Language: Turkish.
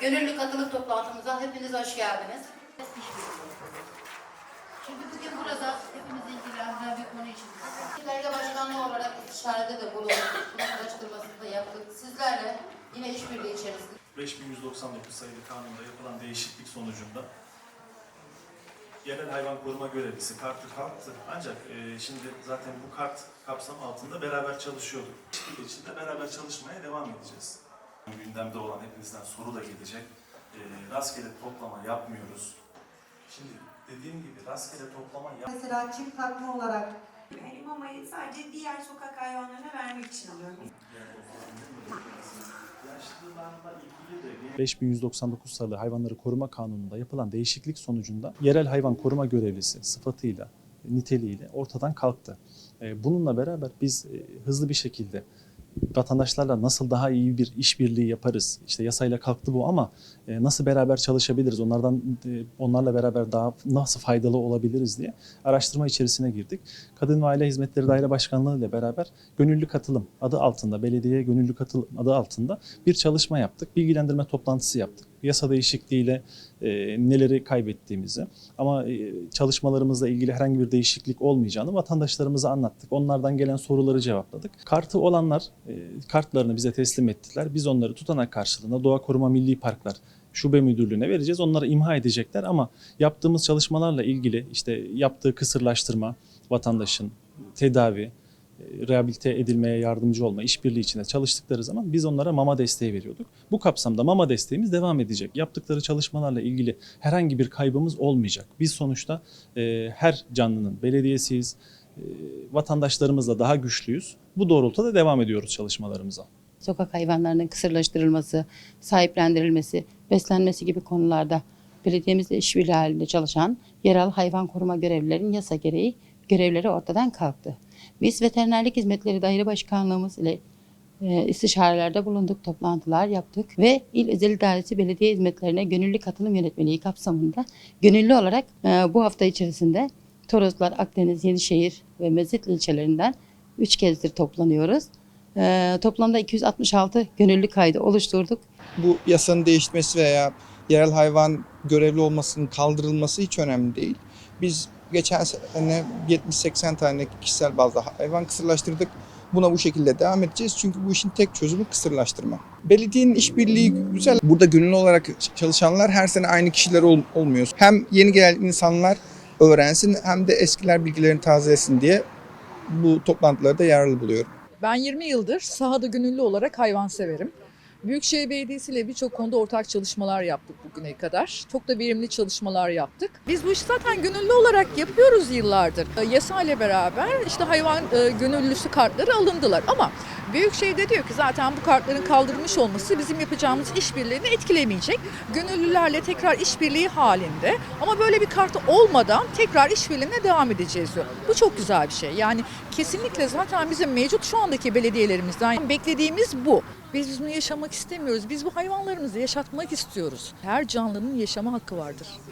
gönüllü katılık toplantımıza hepiniz hoş geldiniz. Şimdi bugün burada hepimizi ilgilendiren bir konu için Belge Başkanlığı olarak istişarede de bulunduk. Bunun araştırmasını da yaptık. Sizlerle yine işbirliği içerisinde 5199 sayılı kanunda yapılan değişiklik sonucunda yerel hayvan koruma görevlisi kartı kalktı. Ancak e, şimdi zaten bu kart kapsam altında beraber çalışıyorduk. İçinde beraber çalışmaya devam edeceğiz. Gündemde olan hepinizden soru da gelecek. E, rastgele toplama yapmıyoruz. Şimdi dediğim gibi rastgele toplama yap Mesela çift takma olarak Yani mamayı sadece diğer sokak hayvanlarına vermek için alıyorum. 5199 sayılı Hayvanları Koruma Kanunu'nda yapılan değişiklik sonucunda yerel hayvan koruma görevlisi sıfatıyla, niteliğiyle ortadan kalktı. E, Bununla beraber biz e, hızlı bir şekilde vatandaşlarla nasıl daha iyi bir işbirliği yaparız? İşte yasayla kalktı bu ama e, nasıl beraber çalışabiliriz? Onlardan e, onlarla beraber daha nasıl faydalı olabiliriz diye araştırma içerisine girdik. Kadın ve Aile Hizmetleri Daire Başkanlığı ile beraber gönüllü katılım adı altında, belediye gönüllü katılım adı altında bir çalışma yaptık. Bilgilendirme toplantısı yaptık. Yasa değişikliğiyle e, neleri kaybettiğimizi ama e, çalışmalarımızla ilgili herhangi bir değişiklik olmayacağını vatandaşlarımıza anlattık. Onlardan gelen soruları cevapladık. Kartı olanlar e, kartlarını bize teslim ettiler. Biz onları tutanak karşılığında Doğa Koruma Milli Parklar Şube Müdürlüğü'ne vereceğiz. Onları imha edecekler ama yaptığımız çalışmalarla ilgili işte yaptığı kısırlaştırma, vatandaşın tedavi, e, rehabilite edilmeye yardımcı olma, işbirliği içinde çalıştıkları zaman biz onlara mama desteği veriyorduk. Bu kapsamda mama desteğimiz devam edecek. Yaptıkları çalışmalarla ilgili herhangi bir kaybımız olmayacak. Biz sonuçta e, her canlının belediyesiyiz, e, vatandaşlarımızla daha güçlüyüz. Bu doğrultuda devam ediyoruz çalışmalarımıza. sokak hayvanlarının kısırlaştırılması, sahiplendirilmesi, beslenmesi gibi konularda belediyemizle işbirliği halinde çalışan yerel hayvan koruma görevlilerinin yasa gereği görevleri ortadan kalktı. Biz Veterinerlik Hizmetleri Daire Başkanlığımız ile e, istişarelerde bulunduk, toplantılar yaptık ve İl Özel İdaresi Belediye Hizmetlerine Gönüllü Katılım Yönetmeliği kapsamında gönüllü olarak e, bu hafta içerisinde Toroslar, Akdeniz, Yenişehir ve Mezitli ilçelerinden 3 kezdir toplanıyoruz. Ee, toplamda 266 gönüllü kaydı oluşturduk. bu yasanın değişmesi veya yerel hayvan görevli olmasının kaldırılması hiç önemli değil. Biz geçen sene 70-80 tane kişisel bazda hayvan kısırlaştırdık. Buna bu şekilde devam edeceğiz çünkü bu işin tek çözümü kısırlaştırma. Belediyenin işbirliği güzel. Burada gönüllü olarak çalışanlar her sene aynı kişiler ol- olmuyor. Hem yeni gelen insanlar öğrensin hem de eskiler bilgilerini tazelesin diye bu toplantılarda yararlı buluyorum. Ben 20 yıldır sahada gönüllü olarak hayvan severim. Büyükşehir Belediyesi ile birçok konuda ortak çalışmalar yaptık bugüne kadar. Çok da verimli çalışmalar yaptık. Biz bu işi zaten gönüllü olarak yapıyoruz yıllardır. E, Yasa ile beraber işte hayvan e, gönüllüsü kartları alındılar ama Büyükşehir de diyor ki zaten bu kartların kaldırılmış olması bizim yapacağımız işbirliğini etkilemeyecek. Gönüllülerle tekrar işbirliği halinde ama böyle bir kart olmadan tekrar işbirliğine devam edeceğiz diyor. Bu çok güzel bir şey. Yani kesinlikle zaten bizim mevcut şu andaki belediyelerimizden beklediğimiz bu. Biz bunu yaşamak istemiyoruz. Biz bu hayvanlarımızı yaşatmak istiyoruz. Her canlının yaşama hakkı vardır.